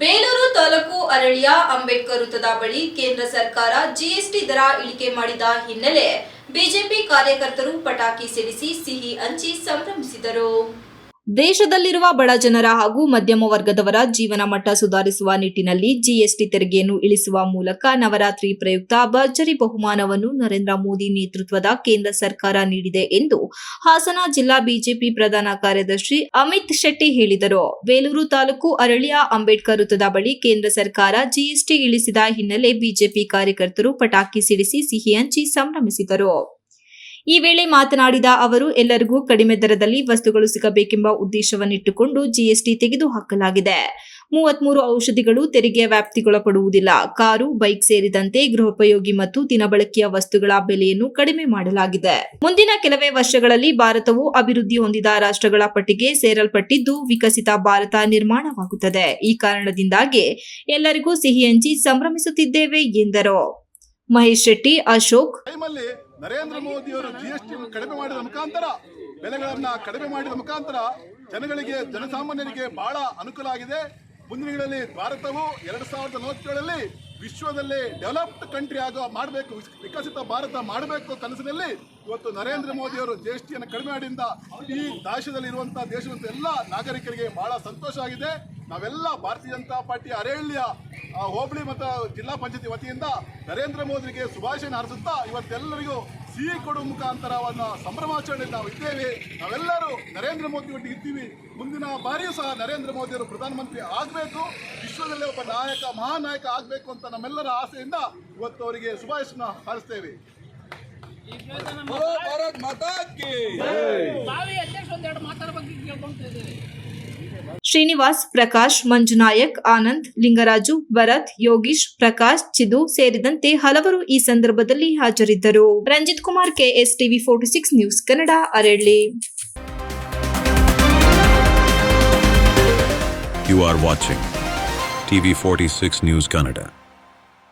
ಬೇಲೂರು ತಾಲೂಕು ಅರಳಿಯ ಅಂಬೇಡ್ಕರ್ ವೃತ್ತದ ಬಳಿ ಕೇಂದ್ರ ಸರ್ಕಾರ ಜಿಎಸ್ಟಿ ದರ ಇಳಿಕೆ ಮಾಡಿದ ಹಿನ್ನೆಲೆ ಬಿಜೆಪಿ ಕಾರ್ಯಕರ್ತರು ಪಟಾಕಿ ಸಿಡಿಸಿ ಸಿಹಿ ಹಂಚಿ ಸಂಭ್ರಮಿಸಿದರು. ದೇಶದಲ್ಲಿರುವ ಬಡ ಜನರ ಹಾಗೂ ಮಧ್ಯಮ ವರ್ಗದವರ ಜೀವನ ಮಟ್ಟ ಸುಧಾರಿಸುವ ನಿಟ್ಟಿನಲ್ಲಿ ಜಿಎಸ್ಟಿ ತೆರಿಗೆಯನ್ನು ಇಳಿಸುವ ಮೂಲಕ ನವರಾತ್ರಿ ಪ್ರಯುಕ್ತ ಭರ್ಜರಿ ಬಹುಮಾನವನ್ನು ನರೇಂದ್ರ ಮೋದಿ ನೇತೃತ್ವದ ಕೇಂದ್ರ ಸರ್ಕಾರ ನೀಡಿದೆ ಎಂದು ಹಾಸನ ಜಿಲ್ಲಾ ಬಿಜೆಪಿ ಪ್ರಧಾನ ಕಾರ್ಯದರ್ಶಿ ಅಮಿತ್ ಶೆಟ್ಟಿ ಹೇಳಿದರು. ಬೇಲೂರು ತಾಲೂಕು ಅರಳಿಯ ಅಂಬೇಡ್ಕರ್ ವೃತ್ತದ ಬಳಿ ಕೇಂದ್ರ ಸರ್ಕಾರ ಜಿಎಸ್ಟಿ ಇಳಿಸಿದ ಹಿನ್ನೆಲೆ ಬಿಜೆಪಿ ಕಾರ್ಯಕರ್ತರು ಪಟಾಕಿ ಸಿಡಿಸಿ ಸಿಹಿ ಹಂಚಿ ಸಂಭ್ರಮಿಸಿದರು. ಈ ವೇಳೆ ಮಾತನಾಡಿದ ಅವರು, ಎಲ್ಲರಿಗೂ ಕಡಿಮೆ ದರದಲ್ಲಿ ವಸ್ತುಗಳು ಸಿಗಬೇಕೆಂಬ ಉದ್ದೇಶವನ್ನಿಟ್ಟುಕೊಂಡು ಜಿಎಸ್ಟಿ ತೆಗೆದುಹಾಕಲಾಗಿದೆ. ಮೂವತ್ಮೂರು ಔಷಧಿಗಳು ತೆರಿಗೆ ವ್ಯಾಪ್ತಿಗೊಳಪಡುವುದಿಲ್ಲ. ಕಾರು, ಬೈಕ್ ಸೇರಿದಂತೆ ಗೃಹೋಪಯೋಗಿ ಮತ್ತು ದಿನಬಳಕೆಯ ವಸ್ತುಗಳ ಬೆಲೆಯನ್ನು ಕಡಿಮೆ ಮಾಡಲಾಗಿದೆ. ಮುಂದಿನ ಕೆಲವೇ ವರ್ಷಗಳಲ್ಲಿ ಭಾರತವು ಅಭಿವೃದ್ಧಿ ಹೊಂದಿದ ರಾಷ್ಟ್ರಗಳ ಪಟ್ಟಿಗೆ ಸೇರಲ್ಪಟ್ಟಿದ್ದು, ವಿಕಸಿತ ಭಾರತ ನಿರ್ಮಾಣವಾಗುತ್ತದೆ. ಈ ಕಾರಣದಿಂದಾಗಿ ಎಲ್ಲರಿಗೂ ಸಿಹಿ ಹಂಚಿ ಸಂಭ್ರಮಿಸುತ್ತಿದ್ದೇವೆ ಎಂದರು. ಮಹೇಶ್ ಶೆಟ್ಟಿ, ಅಶೋಕ್. ನರೇಂದ್ರ ಮೋದಿಯವರು ಜಿ ಎಸ್ ಟಿ ಕಡಿಮೆ ಮಾಡಿದ ಮುಖಾಂತರ ಬೆಲೆಗಳನ್ನ ಕಡಿಮೆ ಮಾಡಿದ ಮುಖಾಂತರ ಜನಗಳಿಗೆ ಜನಸಾಮಾನ್ಯರಿಗೆ ಬಹಳ ಅನುಕೂಲ ಆಗಿದೆ. ಮುಂದಿನಗಳಲ್ಲಿ ದಿನಗಳಲ್ಲಿ ಭಾರತವು ಎರಡು ಸಾವಿರದ ನಲವತ್ತೇಳಲ್ಲಿ ವಿಶ್ವದಲ್ಲಿ ಡೆವಲಪ್ಡ್ ಕಂಟ್ರಿ ಆಗೋ ಮಾಡಬೇಕು ವಿಕಸಿತ ಭಾರತ ಮಾಡಬೇಕು ಕನಸಿನಲ್ಲಿ ಇವತ್ತು ನರೇಂದ್ರ ಮೋದಿಯವರು ಜಿ ಎಸ್ ಟಿಯನ್ನು ಕಡಿಮೆ ಮಾಡಿದ ಈ ದೇಶದಲ್ಲಿ ಇರುವಂತಹ ದೇಶದ ಎಲ್ಲ ನಾಗರಿಕರಿಗೆ ಬಹಳ ಸಂತೋಷ ಆಗಿದೆ. ನಾವೆಲ್ಲ ಭಾರತೀಯ ಜನತಾ ಪಾರ್ಟಿ ಅರೇಳ್ಯ ಆ, ಹೋಬಳಿ ಮತ್ತು ಜಿಲ್ಲಾ ಪಂಚಾಯತಿ ವತಿಯಿಂದ ನರೇಂದ್ರ ಮೋದಿಗೆ ಶುಭಾಶಯನ ಹರಿಸುತ್ತಾ ಇವತ್ತೆಲ್ಲರಿಗೂ ಸಿಹಿ ಕೊಡು ಮುಖಾಂತರವನ್ನು ಸಂಭ್ರಮಾಚರಣೆ ನಾವು ಇದ್ದೇವೆ. ನಾವೆಲ್ಲರೂ ನರೇಂದ್ರ ಮೋದಿ ಒಟ್ಟಿಗೆ ಇದ್ದೀವಿ. ಮುಂದಿನ ಬಾರಿಯೂ ಸಹ ನರೇಂದ್ರ ಮೋದಿಯವರು ಪ್ರಧಾನಮಂತ್ರಿ ಆಗಬೇಕು. ವಿಶ್ವದಲ್ಲೇ ಒಬ್ಬ ನಾಯಕ ಮಹಾನಾಯಕ ಆಗಬೇಕು ಅಂತ ನಮ್ಮೆಲ್ಲರ ಆಸೆಯಿಂದ ಇವತ್ತು ಅವರಿಗೆ ಶುಭಾಶಯನ ಬಗ್ಗೆ ಭಾರತ್ ಇದ್ದೇವೆ. ಶ್ರೀನಿವಾಸ್, ಪ್ರಕಾಶ್ ಮಂಜುನಾಯಕ್ ಆನಂದ್, ಲಿಂಗರಾಜು, ಭರತ್, ಯೋಗೀಶ್, ಪ್ರಕಾಶ್, ಚಿದು ಸೇರಿದಂತೆ ಹಲವರು ಈ ಸಂದರ್ಭದಲ್ಲಿ ಹಾಜರಿದ್ದರು Ranjith Kumar KS TV forty six news Kannada, Aralli You are watching TV46 News Canada.